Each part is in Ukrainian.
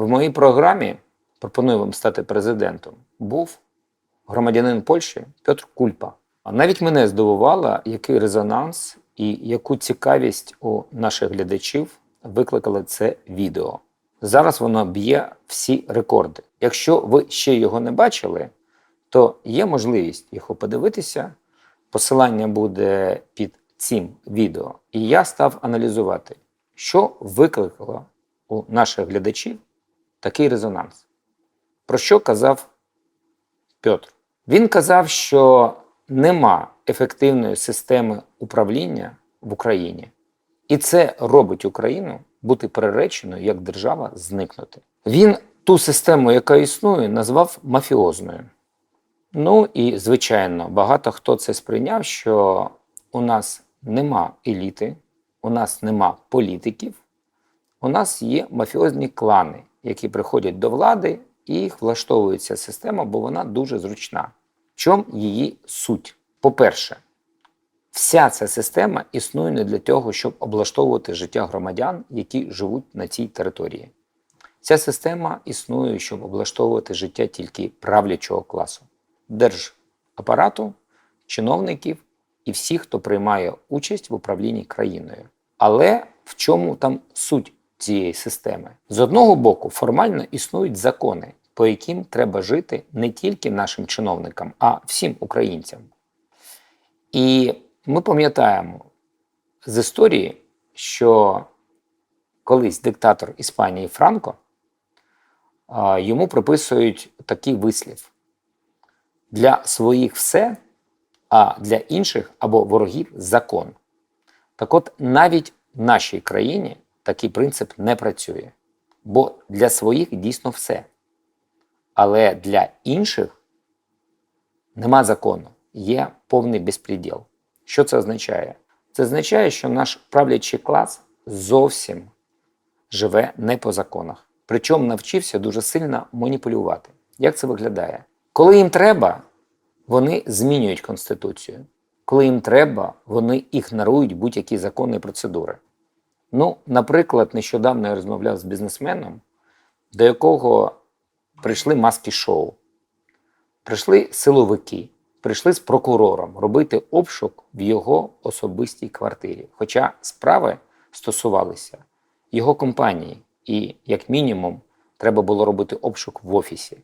В моїй програмі пропоную вам стати президентом. Був громадянин Польщі Петр Кульпа. А навіть мене здивувало, який резонанс і яку цікавість у наших глядачів викликало це відео. Зараз воно б'є всі рекорди. Якщо ви ще його не бачили, то є можливість його подивитися. Посилання буде під цим відео. І я став аналізувати, що викликало у наших глядачів такий резонанс. Про що казав Петр? Він казав, що нема ефективної системи управління в Україні, і це робить Україну бути перереченою як держава зникнути. Він ту систему, яка існує, назвав мафіозною. Ну і звичайно, багато хто це сприйняв, що у нас нема еліти, у нас нема політиків, у нас є мафіозні клани, які приходять до влади і їх влаштовує ця система, бо вона дуже зручна. В чому її суть? По-перше, вся ця система існує не для того, щоб облаштовувати життя громадян, які живуть на цій території. Ця система існує, щоб облаштовувати життя тільки правлячого класу, держапарату, чиновників і всіх, хто приймає участь в управлінні країною. Але в чому там суть цієї системи? З одного боку, формально існують закони, по яким треба жити не тільки нашим чиновникам, а всім українцям. І ми пам'ятаємо з історії, що колись диктатор Іспанії Франко йому приписують такий вислів: для своїх все, а для інших або ворогів закон. Так от навіть в нашій країні такий принцип не працює, бо для своїх дійсно все. Але для інших нема закону, є повний безпреділ. Що це означає? Це означає, що наш правлячий клас зовсім живе не по законах. Причому навчився дуже сильно маніпулювати. Як це виглядає? Коли їм треба, вони змінюють Конституцію. Коли їм треба, вони ігнорують будь-які закони і процедури. Ну, наприклад, нещодавно я розмовляв з бізнесменом, до якого прийшли маски шоу, прийшли силовики, прийшли з прокурором робити обшук в його особистій квартирі. Хоча справи стосувалися його компанії, і, як мінімум, треба було робити обшук в офісі.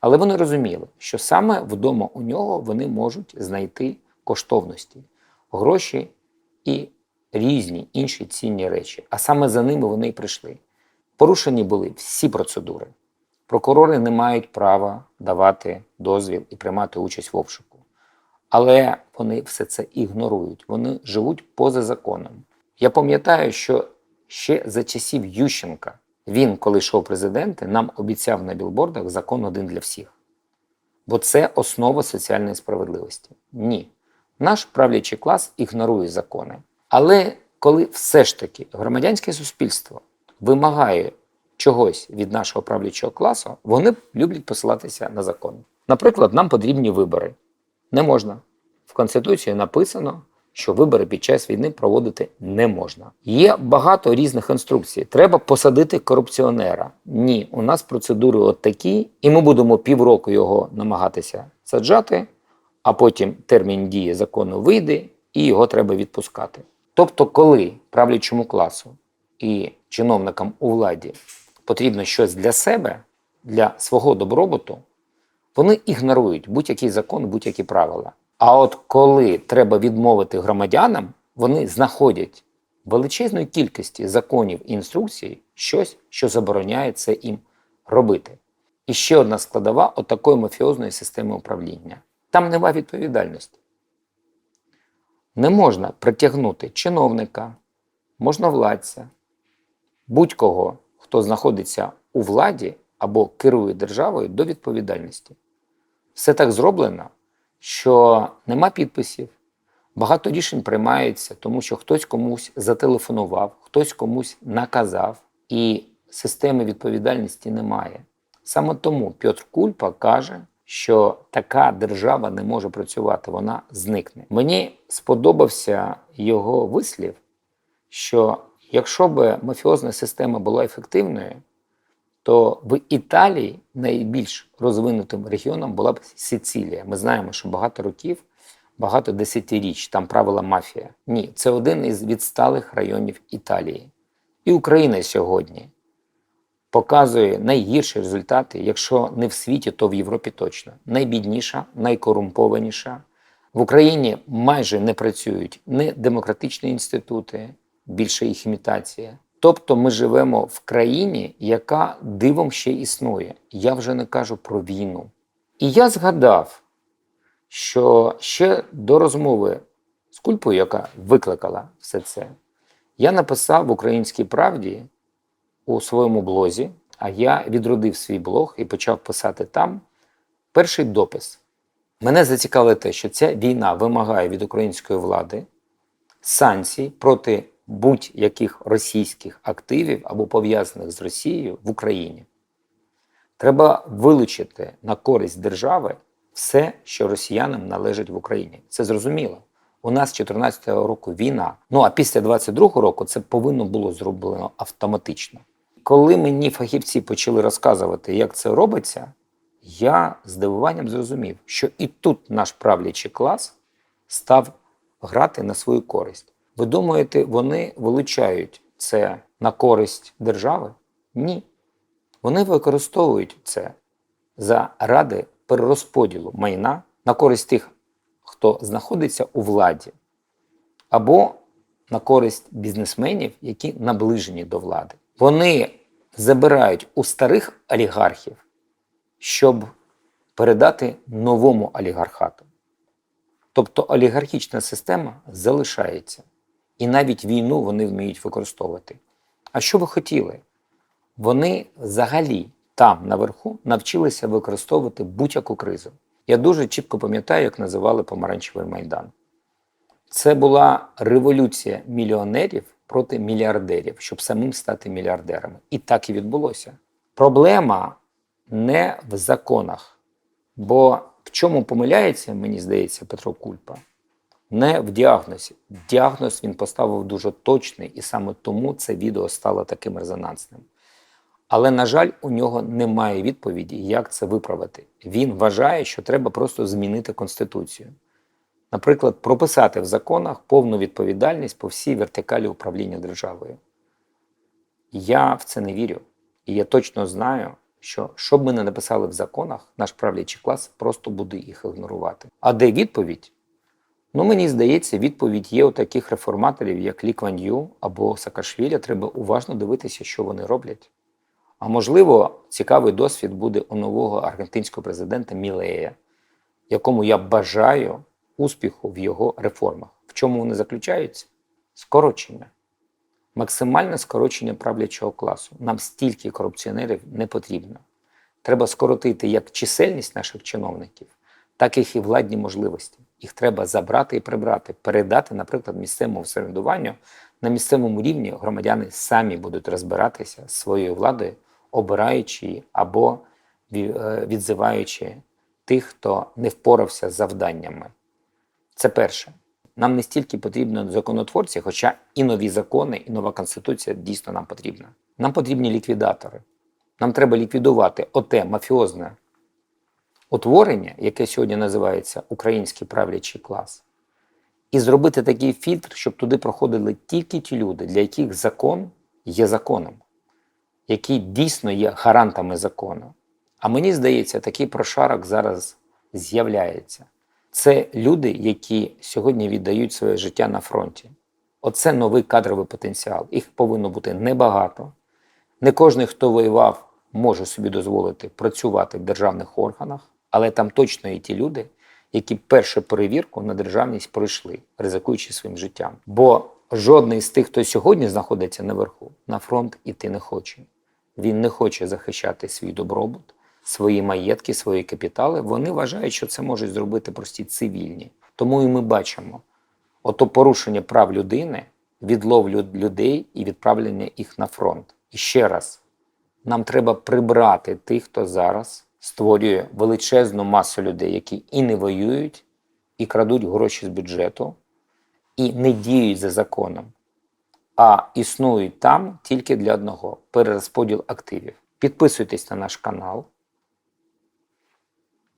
Але вони розуміли, що саме вдома у нього вони можуть знайти коштовності, гроші і різні інші цінні речі. А саме за ними вони й прийшли. Порушені були всі процедури. Прокурори не мають права давати дозвіл і приймати участь в обшуку. Але вони все це ігнорують, вони живуть поза законом. Я пам'ятаю, що ще за часів Ющенка він, коли йшов президенти, нам обіцяв на білбордах закон один для всіх. Бо це основа соціальної справедливості. Ні. Наш правлячий клас ігнорує закони. Але коли все ж таки громадянське суспільство вимагає чогось від нашого правлячого класу, вони люблять посилатися на закон. Наприклад, нам потрібні вибори. Не можна. В Конституції написано, що вибори під час війни проводити не можна. Є багато різних інструкцій. Треба посадити корупціонера. Ні, у нас процедури от такі, і ми будемо півроку його намагатися саджати, а потім термін дії закону вийде, і його треба відпускати. Тобто, коли правлячому класу і чиновникам у владі потрібно щось для себе, для свого добробуту, вони ігнорують будь-який закон, будь-які правила. А от коли треба відмовити громадянам, вони знаходять величезної кількості законів і інструкцій щось, що забороняє це їм робити. І ще одна складова отакої мафіозної системи управління. Там нема відповідальності. Не можна притягнути чиновника, можновладця, будь-кого, хто знаходиться у владі або керує державою до відповідальності. Все так зроблено, що нема підписів, багато рішень приймається, тому що хтось комусь зателефонував, хтось комусь наказав, і системи відповідальності немає. Саме тому Петр Кульпа каже, що така держава не може працювати, вона зникне. Мені сподобався його вислів, що якщо б мафіозна система була ефективною, то в Італії найбільш розвинутим регіоном була б Сицилія. Ми знаємо, що багато років, багато десятиріч там правила мафія. Ні, це один із відсталих районів Італії. І Україна сьогодні показує найгірші результати, якщо не в світі, то в Європі точно. Найбідніша, найкорумпованіша. В Україні майже не працюють ні демократичні інститути, більше їх імітація. Тобто ми живемо в країні, яка дивом ще існує. Я вже не кажу про війну. І я згадав, що ще до розмови з Кульпою, яка викликала все це, я написав в Українській правді у своєму блозі, а я відродив свій блог і почав писати там перший допис. Мене зацікавило те, що ця війна вимагає від української влади санкцій проти будь-яких російських активів або пов'язаних з Росією в Україні. Треба вилучити на користь держави все, що росіянам належить в Україні. Це зрозуміло. У нас з 2014 року війна. Ну а після 22 року це повинно було зроблено автоматично. Коли мені фахівці почали розказувати, як це робиться, я здивуванням зрозумів, що і тут наш правлячий клас став грати на свою користь. Ви думаєте, вони вилучають це на користь держави? Ні. Вони використовують це заради перерозподілу майна на користь тих, хто знаходиться у владі, або на користь бізнесменів, які наближені до влади. Вони забирають у старих олігархів, щоб передати новому олігархату. Тобто олігархічна система залишається. І навіть війну вони вміють використовувати. А що ви хотіли? Вони взагалі там наверху навчилися використовувати будь-яку кризу. Я дуже чітко пам'ятаю, як називали Помаранчевий Майдан. Це була революція мільйонерів проти мільярдерів, щоб самим стати мільярдерами. І так і відбулося. Проблема не в законах. Бо в чому помиляється, мені здається, Петро Кульпа? Не в діагнозі. Діагноз він поставив дуже точний, і саме тому це відео стало таким резонансним. Але, на жаль, у нього немає відповіді, як це виправити. Він вважає, що треба просто змінити Конституцію. Наприклад, прописати в законах повну відповідальність по всій вертикалі управління державою. Я в це не вірю. І я точно знаю, що що б ми не написали в законах, наш правлячий клас просто буде їх ігнорувати. А де відповідь? Ну, мені здається, відповідь є у таких реформаторів, як Лі Кван Ю або Саакашвілі. Треба уважно дивитися, що вони роблять. А можливо, цікавий досвід буде у нового аргентинського президента Мілея, якому я бажаю успіху в його реформах. В чому вони заключаються? Скорочення. Максимальне скорочення правлячого класу. Нам стільки корупціонерів не потрібно. Треба скоротити як чисельність наших чиновників, так і їх владні можливості. Їх треба забрати і прибрати, передати, наприклад, місцевому самоврядуванню. На місцевому рівні громадяни самі будуть розбиратися з своєю владою, обираючи її або е, відзиваючи тих, хто не впорався з завданнями. Це перше. Нам не стільки потрібно законотворці, хоча і нові закони, і нова конституція дійсно нам потрібна. Нам потрібні ліквідатори. Нам треба ліквідувати оте мафіозне утворення, яке сьогодні називається український правлячий клас, і зробити такий фільтр, щоб туди проходили тільки ті люди, для яких закон є законом, які дійсно є гарантами закону. А мені здається, такий прошарок зараз з'являється. Це люди, які сьогодні віддають своє життя на фронті. Оце новий кадровий потенціал. Їх повинно бути небагато. Не кожен, хто воював, може собі дозволити працювати в державних органах, але там точно є ті люди, які першу перевірку на державність пройшли, ризикуючи своїм життям. Бо жодний з тих, хто сьогодні знаходиться наверху, на фронт іти не хоче. Він не хоче захищати свій добробут, свої маєтки, свої капітали. Вони вважають, що це можуть зробити прості цивільні. Тому і ми бачимо ото порушення прав людини, відлов людей і відправлення їх на фронт. І ще раз, нам треба прибрати тих, хто зараз створює величезну масу людей, які і не воюють, і крадуть гроші з бюджету, і не діють за законом, а існують там тільки для одного перерозподіл активів. Підписуйтесь на наш канал.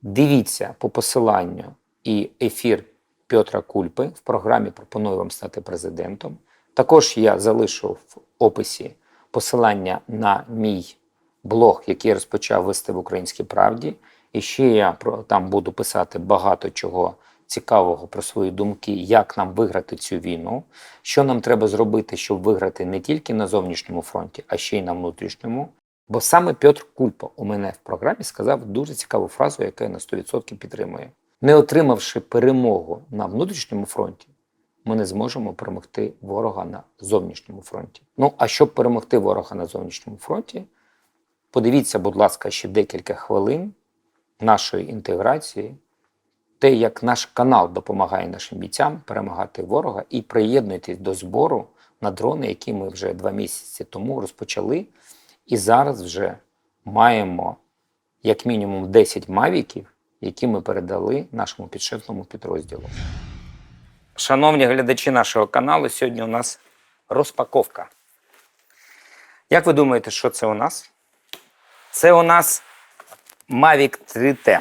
Дивіться по посиланню і ефір Петра Кульпи в програмі Пропоную вам стати президентом. Також я залишу в описі посилання на мій блог, який я розпочав вести в Українській правді. І ще я там буду писати багато чого цікавого про свої думки, як нам виграти цю війну, що нам треба зробити, щоб виграти не тільки на зовнішньому фронті, а ще й на внутрішньому. Бо саме Петр Кульпа у мене в програмі сказав дуже цікаву фразу, яка я на 100% підтримує. Не отримавши перемогу на внутрішньому фронті, ми не зможемо перемогти ворога на зовнішньому фронті. Ну а щоб перемогти ворога на зовнішньому фронті, подивіться, будь ласка, ще декілька хвилин нашої інтеграції, те, як наш канал допомагає нашим бійцям перемагати ворога, і приєднуйтесь до збору на дрони, які ми вже два місяці тому розпочали. І зараз вже маємо як мінімум 10 мавіків, які ми передали нашому підшефному підрозділу. Шановні глядачі нашого каналу, сьогодні у нас розпаковка. Як ви думаєте, що це у нас? Це у нас Mavic 3T.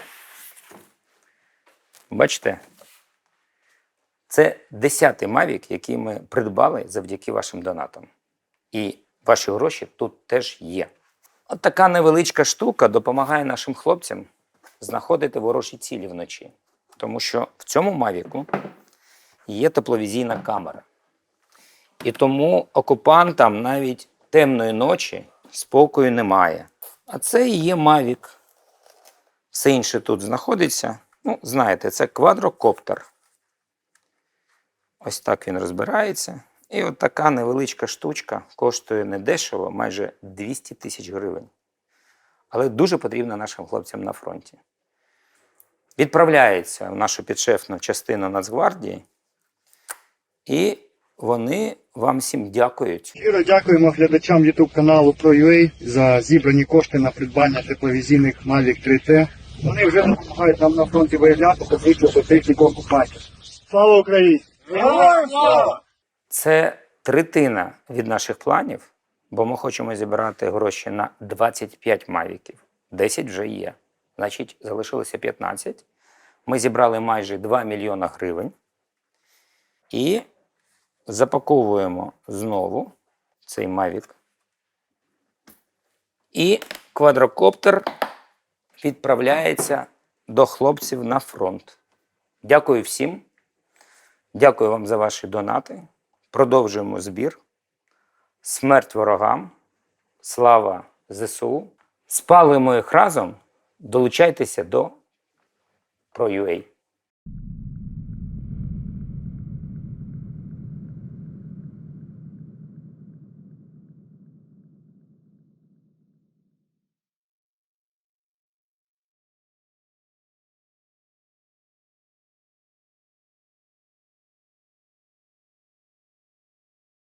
Бачите? Це 10-й Mavic, який ми придбали завдяки вашим донатам. І ваші гроші тут теж є. От така невеличка штука допомагає нашим хлопцям знаходити ворожі цілі вночі. Тому що в цьому Мавіку є тепловізійна камера. І тому окупантам навіть темної ночі спокою немає. А це і є Мавік. Все інше тут знаходиться. Ну, знаєте, це квадрокоптер. Ось так він розбирається. І от така невеличка штучка коштує недешево, майже 200 тисяч гривень. Але дуже потрібна нашим хлопцям на фронті. Відправляється в нашу підшефну частину Нацгвардії, і вони вам всім дякують. Щиро дякуємо глядачам YouTube каналу ProUA за зібрані кошти на придбання тепловізійних Mavic 3T. Вони вже допомагають нам на фронті виявляти та знищувати техніку окупантів. Слава Україні! Героям слава! Це третина від наших планів, бо ми хочемо зібрати гроші на 25 мавіків. 10 вже є. Значить, залишилося 15. Ми зібрали майже 2 мільйона гривень. І запаковуємо знову цей мавік. І квадрокоптер відправляється до хлопців на фронт. Дякую всім. Дякую вам за ваші донати. Продовжуємо збір. Смерть ворогам. Слава ЗСУ. Спалимо їх разом. Долучайтеся до ProUA.